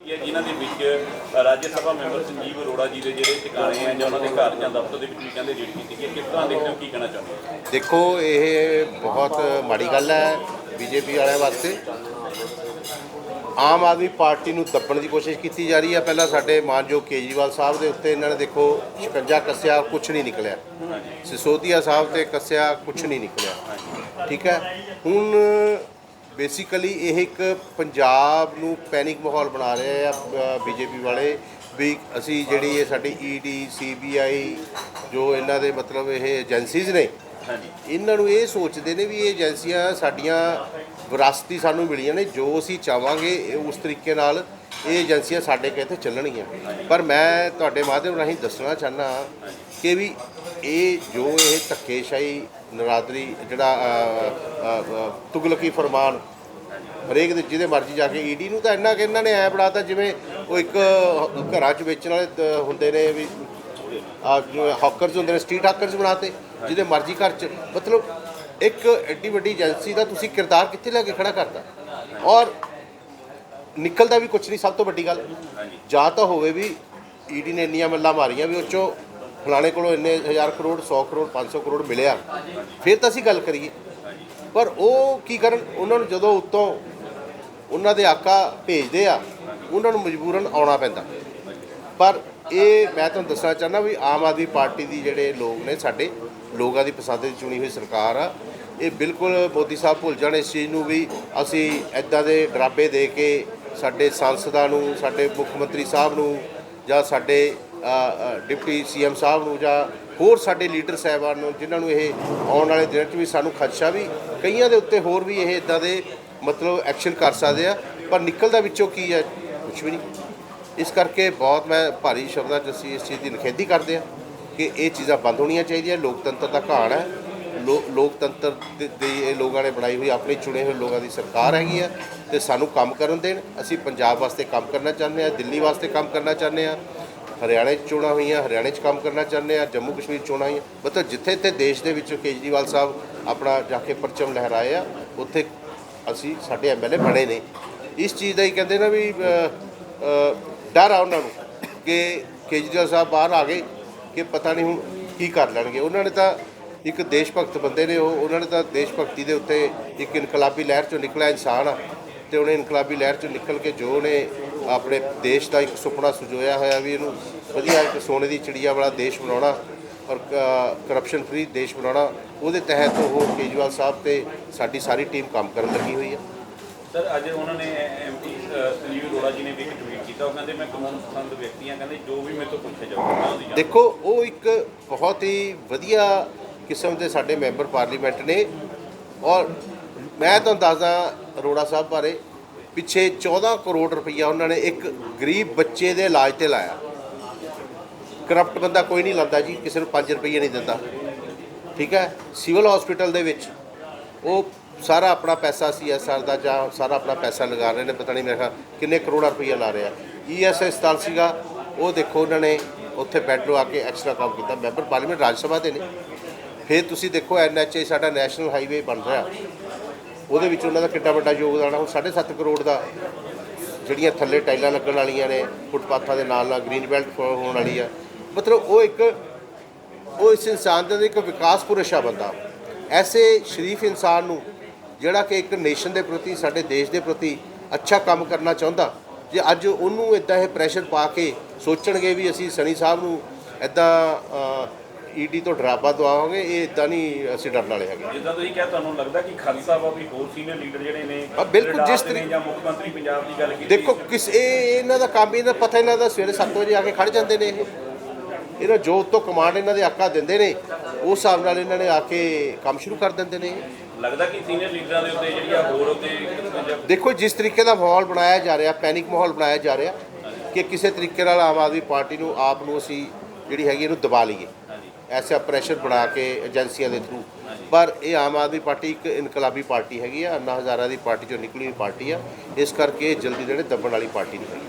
ਹੈ ਜਿਨ੍ਹਾਂ ਦੇ ਵਿੱਚ ਰਾਜ ਸਭਾ ਮੈਂਬਰ ਸੰਜੀਵ ਅਰੋੜਾ ਜੀ ਦੇ ਜਿਹੜੇ ਟਿਕਾਣੇ ਆ ਜਾਂ ਉਹਨਾਂ ਦੇ ਘਰ ਜਾਂ ਦਫ਼ਤਰ ਦੇ ਵਿੱਚ ਵੀ ਕਹਿੰਦੇ ਰੇਡ ਕੀਤੀ ਗਈ ਹੈ। ਕਿਸ ਤਰ੍ਹਾਂ ਦੇਖਦੇ ਹੋ ਕੀ ਕਹਿਣਾ ਚਾਹੁੰਦੇ ਹੋ? ਦੇਖੋ ਇਹ ਬਹੁਤ ਮਾੜੀ ਗੱਲ ਹੈ ਬੀਜੇਪੀ ਵਾਲਿਆਂ ਵਾਸਤੇ। ਆਮ ਆਦਮੀ ਪਾਰਟੀ ਨੂੰ ਦੱਬਣ ਦੀ ਕੋਸ਼ਿਸ਼ ਕੀਤੀ ਜਾ ਰਹੀ ਹੈ। ਪਹਿਲਾਂ ਸਾਡੇ ਮਾਨਯੋਗ ਕੇਜਰੀਵਾਲ ਸਾਹਿਬ ਦੇ ਉੱਤੇ ਇਹਨਾਂ ਨੇ ਦੇਖੋ ਸ਼ਿਕੰਜਾ ਕੱਸਿਆ ਕੁਝ ਨਹੀਂ ਨਿਕਲਿਆ। ਸਿਸੋਦੀਆ ਸਾਹਿਬ ਤੇ ਕੱਸਿਆ ਕੁਝ ਨਹੀਂ ਨਿਕਲਿਆ। ਠੀਕ ਹੈ? ਹੁਣ ਬੇਸਿਕਲੀ ਇਹ ਇੱਕ ਪੰਜਾਬ ਨੂੰ ਪੈਨਿਕ ਮਾਹੌਲ ਬਣਾ ਰਹੇ ਆ ਬੀਜੇਪੀ ਵਾਲੇ। ਵੀ ਅਸੀਂ ਜਿਹੜੀ ਇਹ ਸਾਡੀ ਈਡੀ ਸੀਬੀਆਈ ਜੋ ਇਹਨਾਂ ਦੇ ਮਤਲਬ ਇਹ ਏਜੰਸੀਜ਼ ਨੇ ਹਾਂਜੀ। ਇਹਨਾਂ ਨੂੰ ਇਹ ਸੋਚਦੇ ਨੇ ਵੀ ਇਹ ਏਜੰਸੀਆਂ ਸਾਡੀਆਂ ਵਿਰਾਸਤੀ ਸਾਨੂੰ ਮਿਲੀਆਂ ਨੇ ਜੋ ਅਸੀਂ ਚਾਹਾਂਗੇ ਉਸ ਤਰੀਕੇ ਨਾਲ ਇਹ ਏਜੰਸੀਆਂ ਸਾਡੇ ਕਿਤੇ ਚੱਲਣਗੀਆਂ। ਪਰ ਮੈਂ ਤੁਹਾਡੇ ਮਾਧਿਅਮ ਰਾਹੀਂ ਦੱਸਣਾ ਚਾਹਨਾ ਕਿ ਵੀ ਇਹ ਜੋ ਇਹ ਧੱਕੇਸ਼ਾਹੀ ਨਰਾਦਰੀ ਜਿਹੜਾ ਤੁਗਲਕੀ ਫਰਮਾਨ ਹਰੇਕ ਦੇ ਜਿਹਦੇ ਮਰਜ਼ੀ ਜਾ ਕੇ ਈਡੀ ਨੂੰ ਤਾਂ ਇੰਨਾ ਕਿ ਇਹਨਾਂ ਨੇ ਐ ਬਣਾਤਾ ਜਿਵੇਂ ਉਹ ਇੱਕ ਘਰਾਂ 'ਚ ਵੇਚਣ ਵਾਲੇ ਹੁੰਦੇ ਨੇ ਵੀ ਆ ਹਾਕਰਸ ਹੁੰਦੇ ਨੇ ਸਟਰੀਟ ਹਾਕਰਸ ਬਣਾਤੇ ਜਿਹਦੇ ਮਰਜ਼ੀ ਘਰ 'ਚ ਮਤਲਬ ਇੱਕ ਐਡੀ ਵੱਡੀ ਏਜੰਸੀ ਦਾ ਤੁਸੀਂ ਕਿਰਦਾਰ ਕਿੱਥੇ ਲੈ ਕੇ ਖੜਾ ਕਰਤਾ? ਔਰ ਨਿਕਲਦਾ ਵੀ ਕੁਝ ਨਹੀਂ ਸਭ ਤੋਂ ਵੱਡੀ ਗੱਲ। ਜਾਂ ਤਾਂ ਹੋਵੇ ਵੀ ਈਡੀ ਨੇ ਇੰਨੀਆਂ ਮੱਲਾਂ ਮਾਰੀਆਂ ਵੀ ਉਹ 'ਚੋਂ ਫਲਾਣੇ ਕੋਲੋਂ ਇੰਨੇ ਹਜ਼ਾਰ ਕਰੋੜ 100 ਕਰੋੜ 500 ਕਰੋੜ ਮਿਲਿਆ। ਫਿਰ ਤਾਂ ਅਸੀਂ ਗੱਲ ਕਰੀਏ। ਪਰ ਉਹ ਕੀ ਕਰਨ? ਉਹਨਾਂ ਨੂੰ ਜਦੋਂ ਉੱਤੋਂ ਉਹਨਾਂ ਦੇ ਆਕਾ ਭੇਜਦੇ ਆ, ਉਹਨਾਂ ਨੂੰ ਮਜਬੂਰਨ ਆਉਣਾ ਪੈਂਦਾ। ਪਰ ਇਹ ਮੈਂ ਤੁਹਾਨੂੰ ਦੱਸਣਾ ਚਾਹੁੰਦਾ ਵੀ ਆਮ ਆਦਮੀ ਪਾਰਟੀ ਦੀ ਜਿਹੜੇ ਲੋਕ ਨੇ ਸਾਡੇ, ਲੋਕਾਂ ਦੀ ਪਸੰਦ ਦੀ ਚੁਣੀ ਹੋਈ ਸਰਕਾਰ ਆ, ਇਹ ਬਿਲਕੁਲ ਮੋਦੀ ਸਾਹਿਬ ਭੁੱਲ ਜਾਣ ਇਸ ਚੀਜ਼ ਨੂੰ ਵੀ ਅਸੀਂ ਐਦਾਂ ਦੇ ਡਰਾਬੇ ਦੇ ਕੇ ਸਾਡੇ ਸੰਸਦਾਂ ਨੂੰ, ਸਾਡੇ ਮੁੱਖ ਮੰਤਰੀ ਸਾਹਿਬ ਨੂੰ ਜਾਂ ਸਾਡੇ ਡਿਪਟੀ ਸੀਐਮ ਸਾਹਿਬ ਨੂੰ ਜਾਂ ਹੋਰ ਸਾਡੇ ਲੀਡਰ ਸਾਹਿਬਾਨ ਨੂੰ, ਜਿਨ੍ਹਾਂ ਨੂੰ ਇਹ ਆਉਣ ਵਾਲੇ ਦਿਨਾਂ 'ਚ ਵੀ ਸਾਨੂੰ ਖਦਸ਼ਾ ਵੀ, ਕਈਆਂ ਦੇ ਉੱਤੇ ਹੋਰ ਵੀ ਇਹ ਇਦਾਂ ਦੇ ਮਤਲਬ ਐਕਸ਼ਨ ਕਰ ਸਕਦੇ ਆ, ਪਰ ਨਿਕਲਦਾ ਵਿੱਚੋਂ ਕੀ ਹੈ ਕੁਝ ਵੀ ਨਹੀਂ। ਇਸ ਕਰਕੇ ਬਹੁਤ ਮੈਂ ਭਾਰੀ ਸ਼ਬਦਾਂ 'ਚ ਅਸੀਂ ਇਸ ਚੀਜ਼ ਦੀ ਨਿਖੇਧੀ ਕਰਦੇ ਆ ਕਿ ਇਹ ਚੀਜ਼ਾਂ ਬੰਦ ਹੋਣੀਆਂ ਚਾਹੀਦੀਆਂ, ਲੋਕਤੰਤਰ ਦਾ ਘਾਣ ਹੈ। ਲੋ- ਲੋਕਤੰਤਰ ਦੇ ਇਹ ਲੋਕਾਂ ਨੇ ਬਣਾਈ ਹੋਈ, ਆਪਣੇ ਚੁਣੇ ਹੋਏ ਲੋਕਾਂ ਦੀ ਸਰਕਾਰ ਹੈਗੀ ਆ ਤੇ ਸਾਨੂੰ ਕੰਮ ਕਰਨ ਦੇਣ। ਅਸੀਂ ਪੰਜਾਬ ਵਾਸਤੇ ਕੰਮ ਕਰਨਾ ਚਾਹੁੰਦੇ ਆ, ਦਿੱਲੀ ਵਾਸਤੇ ਕੰਮ ਕਰਨਾ ਚਾਹੁੰਦੇ ਆ। ਹਰਿਆਣੇ 'ਚ ਚੋਣਾਂ ਹੋਈਆਂ, ਹਰਿਆਣੇ 'ਚ ਕੰਮ ਕਰਨਾ ਚਾਹੁੰਦੇ ਆ, ਜੰਮੂ ਕਸ਼ਮੀਰ 'ਚ ਚੋਣਾਂ ਹੋਈਆਂ। ਮਤਲਬ ਜਿੱਥੇ ਜਿੱਥੇ ਦੇਸ਼ ਦੇ ਵਿੱਚ ਕੇਜਰੀਵਾਲ ਸਾਹਿਬ ਆਪਣਾ ਜਾ ਕੇ ਪਰਚਮ ਲਹਿਰਾਏ ਆ, ਉੱਥੇ ਅਸੀਂ ਸਾਡੇ ਐਮਐਲਏ ਬਣੇ ਨੇ। ਇਸ ਚੀਜ਼ ਦਾ ਹੀ ਕਹਿੰਦੇ ਨਾ ਵੀ ਡਰ ਆ ਉਹਨਾਂ ਨੂੰ ਕਿ ਕੇਜਰੀਵਾਲ ਸਾਹਿਬ ਬਾਹਰ ਆ ਗਏ ਕਿ ਪਤਾ ਨਹੀਂ ਹੁਣ ਕੀ ਕਰ ਲੈਣਗੇ। ਉਹਨਾਂ ਨੇ ਤਾਂ ਇੱਕ ਦੇਸ਼ ਭਗਤ ਬੰਦੇ ਨੇ ਉਹ, ਉਹਨਾਂ ਨੇ ਤਾਂ ਦੇਸ਼ ਭਗਤੀ ਦੇ ਉੱਤੇ ਇੱਕ ਇਨਕਲਾਬੀ ਲਹਿਰ ਚੋਂ ਨਿਕਲਿਆ ਇਨਸਾਨ ਆ ਤੇ ਉਹਨੇ ਇਨਕਲਾਬੀ ਲਹਿਰ ਚੋਂ ਨਿਕਲ ਕੇ ਜੋ ਉਹਨੇ ਆਪਣੇ ਦੇਸ਼ ਦਾ ਇੱਕ ਸੁਪਨਾ ਸੁਜੋਇਆ ਹੋਇਆ ਵੀ ਇਹਨੂੰ ਵਧੀਆ ਇੱਕ ਸੋਨੇ ਦੀ ਚਿੜੀਆ ਵਾਲਾ ਦੇਸ਼ ਬਣਾਉਣਾ ਔਰ ਕਰਪਸ਼ਨ ਫ੍ਰੀ ਦੇਸ਼ ਬਣਾਉਣਾ ਉਹਦੇ ਤਹਿਤ ਉਹ ਕੇਜਰੀਵਾਲ ਸਾਹਿਬ ਤੇ ਸਾਡੀ ਸਾਰੀ ਟੀਮ ਕੰਮ ਕਰਨ ਲੱਗੀ ਹੋਈ ਹੈ ਸਰ ਅੱਜ ਉਹਨਾਂ ਨੇ ਐਮਪੀ ਸੰਜੀਵ ਅਰੋੜਾ ਜੀ ਨੇ ਵੀ ਇੱਕ ਟਵੀਟ ਕੀਤਾ। ਉਹ ਕਹਿੰਦੇ ਮੈਂ ਕਾਨੂੰਨ ਪਸੰਦ ਵਿਅਕਤੀ ਹਾਂ ਕਹਿੰਦੇ ਜੋ ਵੀ ਮੇਰੇ ਤੋਂ ਪੁੱਛਿਆ ਜਾਊਗਾ ਦੇਖੋ ਉਹ ਇੱਕ ਬਹੁਤ ਹੀ ਵਧੀਆ ਕਿਸਮ ਦੇ ਸਾਡੇ ਮੈਂਬਰ ਪਾਰਲੀਮੈਂਟ ਨੇ ਔਰ ਮੈਂ ਤੁਹਾਨੂੰ ਦੱਸਦਾ ਅਰੋੜਾ ਸਾਹਿਬ ਬਾਰੇ ਪਿੱਛੇ 14 ਕਰੋੜ ਰੁਪਈਆ ਉਹਨਾਂ ਨੇ ਇੱਕ ਗਰੀਬ ਬੱਚੇ ਦੇ ਇਲਾਜ ਤੇ ਲਾਇਆ। ਕਰਪਟ ਬੰਦਾ ਕੋਈ ਨਹੀਂ ਲਾਉਂਦਾ ਜੀ, ਕਿਸੇ ਨੂੰ 5 ਰੁਪਈਏ ਨਹੀਂ ਦਿੰਦਾ। ਠੀਕ ਹੈ? ਸਿਵਲ ਹਸਪੀਟਲ ਦੇ ਵਿੱਚ ਉਹ ਸਾਰਾ ਆਪਣਾ ਪੈਸਾ ਸੀਐਸਆਰ ਦਾ ਜਾਂ ਸਾਰਾ ਆਪਣਾ ਪੈਸਾ ਲਗਾ ਰਹੇ ਨੇ, ਪਤਾ ਨਹੀਂ ਮੇਰੇ ਖਿਆਲ ਕਿੰਨੇ ਕਰੋੜਾ ਰੁਪਈਆ ਲਾ ਰਿਹਾ। ਈਐਸਆਈ ਹਸਪਤਾਲ ਸੀਗਾ, ਉਹ ਦੇਖੋ ਉਹਨਾਂ ਨੇ ਉੱਥੇ ਬੈੱਡ ਲਵਾ ਕੇ ਐਕਸਟਰਾ ਕੰਮ ਕੀਤਾ, ਮੈਂਬਰ ਪਾਰਲੀਮੈਂਟ ਰਾਜ ਸਭਾ ਦੇ ਨੇ। ਫਿਰ ਤੁਸੀਂ ਦੇਖੋ ਐਨਐਚਏ ਸਾਡਾ ਨੈਸ਼ਨਲ ਹਾਈਵੇ ਬਣ ਰਿਹਾ। ਉਹਦੇ ਵਿੱਚ ਉਹਨਾਂ ਦਾ ਕਿੱਡਾ ਵੱਡਾ ਯੋਗਦਾਨ ਆ। ਹੁਣ 7.5 ਕਰੋੜ ਦਾ ਜਿਹੜੀਆਂ ਥੱਲੇ ਟਾਈਲਾਂ ਲੱਗਣ ਵਾਲੀਆਂ ਨੇ, ਫੁੱਟਪਾਥਾਂ ਦੇ ਨਾਲ ਨਾਲ ਗ੍ਰੀਨ ਬੈਲਟ ਹੋਣ ਵਾਲੀ ਆ। ਮਤਲਬ ਉਹ ਇੱਕ, ਉਹ ਇਸ ਇਨਸਾਨ ਦੇ ਇੱਕ ਵਿਕਾਸ ਪੁਰਸ਼ ਆ ਬੰਦਾ। ਐਸੇ ਸ਼ਰੀਫ ਇਨਸਾਨ ਨੂੰ ਜਿਹੜਾ ਕਿ ਇੱਕ ਨੇਸ਼ਨ ਦੇ ਪ੍ਰਤੀ, ਸਾਡੇ ਦੇਸ਼ ਦੇ ਪ੍ਰਤੀ ਅੱਛਾ ਕੰਮ ਕਰਨਾ ਚਾਹੁੰਦਾ, ਜੇ ਅੱਜ ਉਹਨੂੰ ਇਦਾਂ ਇਹ ਪ੍ਰੈਸ਼ਰ ਪਾ ਕੇ ਸੋਚਣਗੇ ਵੀ ਅਸੀਂ ਸਣੀ ਸਾਹਿਬ ਨੂੰ ਇਦਾਂ ਈਡੀ ਤੋਂ ਡਰਾਬਾ ਦਵਾਵਾਂਗੇ ਇਹ ਇਦਾਂ ਨਹੀਂ ਅਸੀਂ ਡਰਨ ਵਾਲੇ ਹੈਗੇ। ਜਿੱਦਾਂ ਤੁਸੀਂ ਕਿਹਾ ਤੁਹਾਨੂੰ ਲੱਗਦਾ ਕਿ ਖਾਲਸਾ ਵਾ ਵੀ ਹੋਰ ਸੀਨੀਅਰ ਲੀਡਰ ਜਿਹੜੇ ਨੇ ਹਾਂ, ਬਿਲਕੁਲ, ਜਿਹੜੇ ਜਿਸ ਰਾਜ ਦੇ ਨੇ ਤਰੀ- ਜਾਂ ਮੁੱਖ ਮੰਤਰੀ ਪੰਜਾਬ ਦੀ ਗੱਲ ਕੀਤੀ ਦੇਖੋ ਕਿਸ ਇਹ ਇਹਨਾਂ ਦਾ ਕੰਮ ਇਹਨਾਂ ਪਤਾ ਇਹਨਾਂ ਦਾ ਸਵੇਰੇ 7 ਵਜੇ ਆ ਕੇ ਖੜ ਜਾਂਦੇ ਨੇ ਇਹ। ਇਹਨਾਂ ਜੋ ਤੋਂ ਕਮਾਂਡ ਇਹਨਾਂ ਦੇ ਆਕਾ ਦਿੰਦੇ ਨੇ। ਉਸ ਹਿਸਾਬ ਨਾਲ ਇਹਨਾਂ ਨੇ ਆ ਕੇ ਕੰਮ ਸ਼ੁਰੂ ਕਰ ਦਿੰਦੇ ਨੇ। ਲੱਗਦਾ ਕਿ ਸੀਨੀਅਰ ਲੀਡਰਾਂ ਦੇ ਉੱਤੇ ਜਿਹੜੀ ਆ ਹੋਰ ਉੱਤੇ ਦੇਖੋ ਜਿਸ ਤਰੀਕੇ ਦਾ ਮਾਹੌਲ ਬਣਾਇਆ ਜਾ ਰਿਹਾ ਪੈਨਿਕ ਮਾਹੌਲ ਬਣਾਇਆ ਜਾ ਰਿਹਾ ਕਿ ਕਿਸੇ ਤਰੀਕੇ ਨਾਲ ਆਮ ਆਦਮੀ ਪਾਰਟੀ ਨੂੰ ਆਪ ਨੂੰ ਅਸੀਂ ਜਿਹੜੀ ਹੈਗੀ ਇਹਨੂੰ ਦਬਾ ਲਈਏ। ਐਸਾ ਪ੍ਰੈਸ਼ਰ ਬਣਾ ਕੇ ਏਜੰਸੀਆਂ ਦੇ ਥਰੂ ਪਰ ਇਹ ਆਮ ਆਦਮੀ ਪਾਰਟੀ ਇੱਕ ਇਨਕਲਾਬੀ ਪਾਰਟੀ ਹੈਗੀ ਆ, ਅੰਨਾ ਹਜ਼ਾਰਾਂ ਦੀ ਪਾਰਟੀ ਚੋਂ ਨਿਕਲੀ ਹੋਈ ਪਾਰਟੀ ਆ। ਇਸ ਕਰਕੇ ਇਹ ਜਲਦੀ ਜਿਹੜੇ ਦੱਬਣ ਵਾਲੀ ਪਾਰਟੀ ਨਹੀਂ ਹੈਗੀ